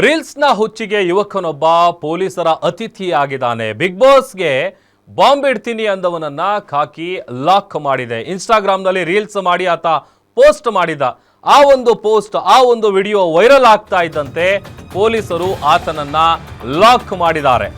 ರೀಲ್ಸ್ನ ಹುಚ್ಚಿಗೆ ಯುವಕನೊಬ್ಬ ಪೊಲೀಸರ ಅತಿಥಿಯಾಗಿದ್ದಾನೆ. Big ಬಾಸ್ಗೆ bomb ಇಡ್ತೀನಿ ಅಂದವನನ್ನ ಖಾಕಿ lock ಮಾಡಿದೆ. ಇನ್ಸ್ಟಾಗ್ರಾಮ್ನಲ್ಲಿ ರೀಲ್ಸ್ ಮಾಡಿ ಆತ ಪೋಸ್ಟ್ ಮಾಡಿದ. ಆ ಒಂದು ಪೋಸ್ಟ್, ಆ ಒಂದು ವಿಡಿಯೋ ವೈರಲ್ ಆಗ್ತಾ ಇದ್ದಂತೆ ಪೊಲೀಸರು ಆತನನ್ನ ಲಾಕ್ ಮಾಡಿದ್ದಾರೆ.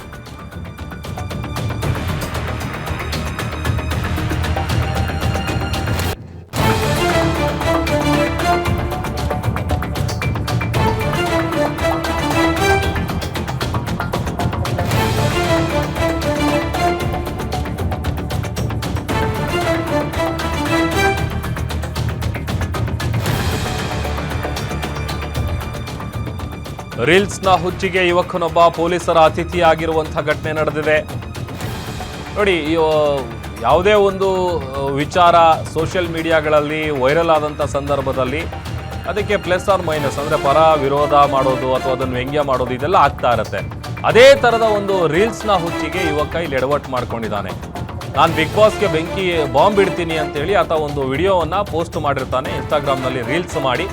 ರೀಲ್ಸ್ನ ಹುಚ್ಚಿಗೆ ಯುವಕನೊಬ್ಬ ಪೊಲೀಸರ ಅತಿಥಿಯಾಗಿರುವಂಥ ಘಟನೆ ನಡೆದಿದೆ. ನೋಡಿ ಯಾವುದೇ ಒಂದು ವಿಚಾರ ಸೋಷಿಯಲ್ ಮೀಡಿಯಾಗಳಲ್ಲಿ ವೈರಲ್ ಆದಂಥ ಸಂದರ್ಭದಲ್ಲಿ ಅದಕ್ಕೆ ಪ್ಲಸ್ ಆರ್ ಮೈನಸ್ ಅಂದರೆ ಪರ ವಿರೋಧ ಮಾಡೋದು ಅಥವಾ ಅದನ್ನು ವ್ಯಂಗ್ಯ ಮಾಡೋದು ಇದೆಲ್ಲ ಆಗ್ತಾ ಇರುತ್ತೆ. ಅದೇ ಥರದ ಒಂದು ರೀಲ್ಸ್ನ ಹುಚ್ಚಿಗೆ ಯುವಕ ಇಲ್ಲಿ ಎಡವಟ್ ಮಾಡ್ಕೊಂಡಿದ್ದಾನೆ. ನಾನು ಬಿಗ್ ಬಾಸ್ಗೆ ಬೆಂಕಿ ಬಾಂಬ್ ಇಡ್ತೀನಿ ಅಂತೇಳಿ ಆತ ಒಂದು ವಿಡಿಯೋವನ್ನು ಪೋಸ್ಟ್ ಮಾಡಿರ್ತಾನೆ ಇನ್ಸ್ಟಾಗ್ರಾಮ್ನಲ್ಲಿ ರೀಲ್ಸ್ ಮಾಡಿ.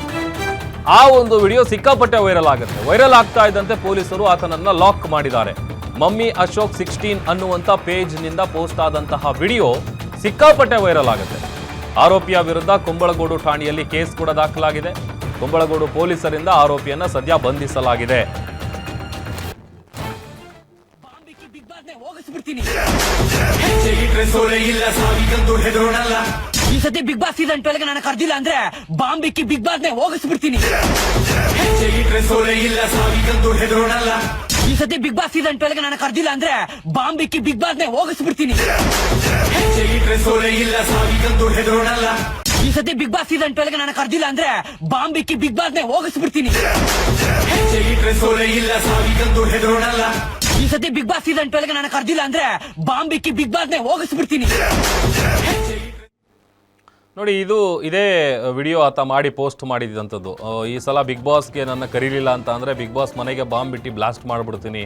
ಆ ಒಂದು ವಿಡಿಯೋ ಸಿಕ್ಕಾಪಟ್ಟೆ ವೈರಲ್ ಆಗುತ್ತೆ. ವೈರಲ್ ಆಗ್ತಾ ಇದ್ದಂತೆ ಪೊಲೀಸರು ಆತನನ್ನ ಲಾಕ್ ಮಾಡಿದ್ದಾರೆ. ಮಮ್ಮಿ ಅಶೋಕ್ ಸಿಕ್ಸ್ಟೀನ್ ಅನ್ನುವಂಥ ಪೇಜ್ನಿಂದ ಪೋಸ್ಟ್ ಆದಂತಹ ವಿಡಿಯೋ ಸಿಕ್ಕಾಪಟ್ಟೆ ವೈರಲ್ ಆಗುತ್ತೆ. ಆರೋಪಿಯ ವಿರುದ್ಧ ಕುಂಬಳಗೋಡು ಠಾಣೆಯಲ್ಲಿ ಕೇಸ್ ಕೂಡ ದಾಖಲಾಗಿದೆ. ಕುಂಬಳಗೋಡು ಪೊಲೀಸರಿಂದ ಆರೋಪಿಯನ್ನ ಸದ್ಯ ಬಂಧಿಸಲಾಗಿದೆ. ಹೋಗಿಸ್ಬಿಡ್ತೀನಿ. ಸತಿ ಬಿಗ್ ಬಾಸ್ ಸೀಸನ್ ಟ್ವೆಲ್ಗೆ ನಾನು ಕರ್ದಿಲ್ಲ ಅಂದ್ರೆ ಬಾಂಬಿಕ್ಕಿ ಬಿಗ್ ಬಾಸ್ ನೇ ಹೋಗಿಸ್ಬಿಡ್ತೀನಿ. ಈ ಸತಿ ಬಿಗ್ ಬಾಸ್ ಸೀಸನ್ ಟ್ವೆಲ್ಗೆ ನಾನು ಕರ್ದಿಲ್ಲ ಅಂದ್ರೆ ಬಾಂಬಿಕ್ಕಿ ಬಿಗ್ ಬಾಸ್ನೆ ಹೋಗಿಸ್ಬಿಡ್ತೀನಿ. ಇಟ್ರೆ ಸೋಲೆ ಇಲ್ಲ ಸಾವಿಗಂದು ಈ ಸತಿ ಬಿಗ್ ಬಾಸ್ ಸೀಸನ್ ಟ್ವೆಲ್ಗೆ ನಾನು ಕರ್ದಿಲ್ಲ ಅಂದ್ರೆ ಬಾಂಬಿಕ್ಕಿ ಬಿಗ್ ಬಾಸ್ನೆ ಹೋಗಿಸ್ಬಿಡ್ತೀನಿ. ಇಟ್ರೆ ಸೋಲೆ ಇಲ್ಲ ಸಾವಿಗಂದು ಹೆದರೋಣಲ್ಲ ಈ ಸತಿ ಬಿಗ್ ಬಾಸ್ ಸೀಸನ್ ಟ್ವೆಲ್ಗೆ ನಾನು ಕರ್ದಿಲ್ಲ ಅಂದ್ರೆ ಬಾಂಬಿಕ್ಕಿ ಬಿಗ್ ಬಾಸ್ ನೇ ಹೋಗಿಸ್ಬಿಡ್ತೀನಿ. ನೋಡಿ, ಇದು ಇದೇ ವಿಡಿಯೋ ಆತ ಮಾಡಿ ಪೋಸ್ಟ್ ಮಾಡಿದಂಥದ್ದು. ಈ ಸಲ ಬಿಗ್ ಬಾಸ್ಗೆ ನನ್ನ ಕರೀಲಿಲ್ಲ ಅಂತ ಅಂದರೆ ಬಿಗ್ ಬಾಸ್ ಮನೆಗೆ ಬಾಂಬ್ ಬಿಟ್ಟು ಬ್ಲಾಸ್ಟ್ ಮಾಡಿಬಿಡ್ತೀನಿ.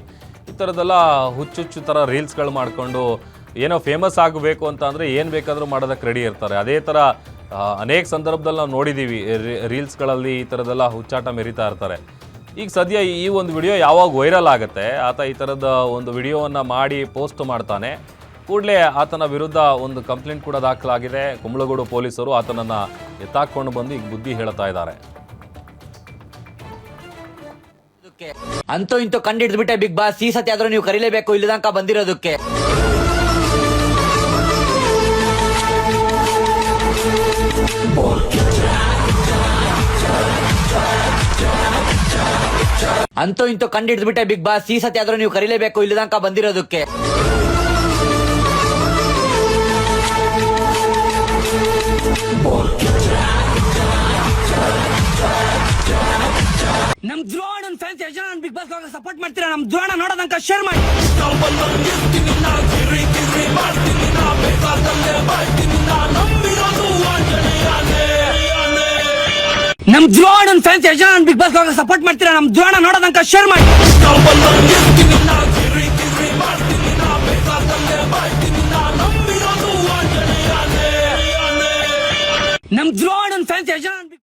ಈ ಥರದ್ದೆಲ್ಲ ಹುಚ್ಚುಚ್ಚು ಥರ ರೀಲ್ಸ್ಗಳು ಮಾಡಿಕೊಂಡು ಏನೋ ಫೇಮಸ್ ಆಗಬೇಕು ಅಂತ ಅಂದರೆ ಏನು ಬೇಕಾದರೂ ಮಾಡೋದಕ್ಕೆ ರೆಡಿ ಇರ್ತಾರೆ. ಅದೇ ಥರ ಅನೇಕ ಸಂದರ್ಭದಲ್ಲಿ ನಾವು ನೋಡಿದ್ದೀವಿ ರೀಲ್ಸ್ಗಳಲ್ಲಿ ಈ ಥರದ್ದೆಲ್ಲ ಹುಚ್ಚಾಟ ಮೆರಿತಾ ಇರ್ತಾರೆ. ಈಗ ಸದ್ಯ ಈ ಒಂದು ವಿಡಿಯೋ ಯಾವಾಗ ವೈರಲ್ ಆಗುತ್ತೆ, ಆತ ಈ ಥರದ ಒಂದು ವಿಡಿಯೋವನ್ನು ಮಾಡಿ ಪೋಸ್ಟ್ ಮಾಡ್ತಾನೆ. ಕೂಡಲೇ ಆತನ ವಿರುದ್ಧ ಒಂದು ಕಂಪ್ಲೇಂಟ್ ಕೂಡ ದಾಖಲಾಗಿದೆ. ಕುಂಬಳಗೂಡು ಪೊಲೀಸರು ಆತನನ್ನ ಎತ್ತಾಕೊಂಡು ಬಂದು ಈಗ ಬುದ್ಧಿ ಹೇಳ್ತಾ ಇದ್ದಾರೆ. ಅಂತೂ ಇಂತೂ ಕಂಡಿಡ್ದ್ಬಿಟ್ಟೆ ಬಿಗ್ ಬಾಸ್. ಈ ಸತಿ ಆದ್ರೂ ನೀವು ಕರಿಲೇಬೇಕು ತನಕ ಬಂದಿರೋದಕ್ಕೆ. ಅಂತೂ ಇಂತೂ ಕಂಡಿಡ್ದ್ಬಿಟ್ಟೆ ಬಿಗ್ ಬಾಸ್. ಈ ಸತಿ ಆದ್ರೂ ನೀವು ಕರಿಲೇಬೇಕು ತನಕ ಬಂದಿರೋದಕ್ಕೆ. ನಮ್ ದ್ರೋಣನ್ ಫ್ಯಾನ್ಸ್ ಎಷ್ಟು ಜನ ಬಿಗ್ ಬಾಸ್ ಸಪೋರ್ಟ್ ಮಾಡ್ತೀರಾ? ನಮ್ಮ ದ್ರೋಣ ನೋಡೋದಂಕ ಶೇರ್ ಮಾಡಿ. ನಮ್ ದ್ರೋಣ ಫ್ಯಾನ್ಸ್ ಎಷ್ಟು ಬಿಗ್ ಬಾಸ್ ಸಪೋರ್ಟ್ ಮಾಡ್ತೀರಾ? ನಮ್ ದ್ರೋಣ ನೋಡೋದಂಕ ಶೇರ್ ಮಾಡಿ. ನಮ್ ದ್ರೋಣ ಫ್ಯಾನ್ಸ್ ಎಷ್ಟು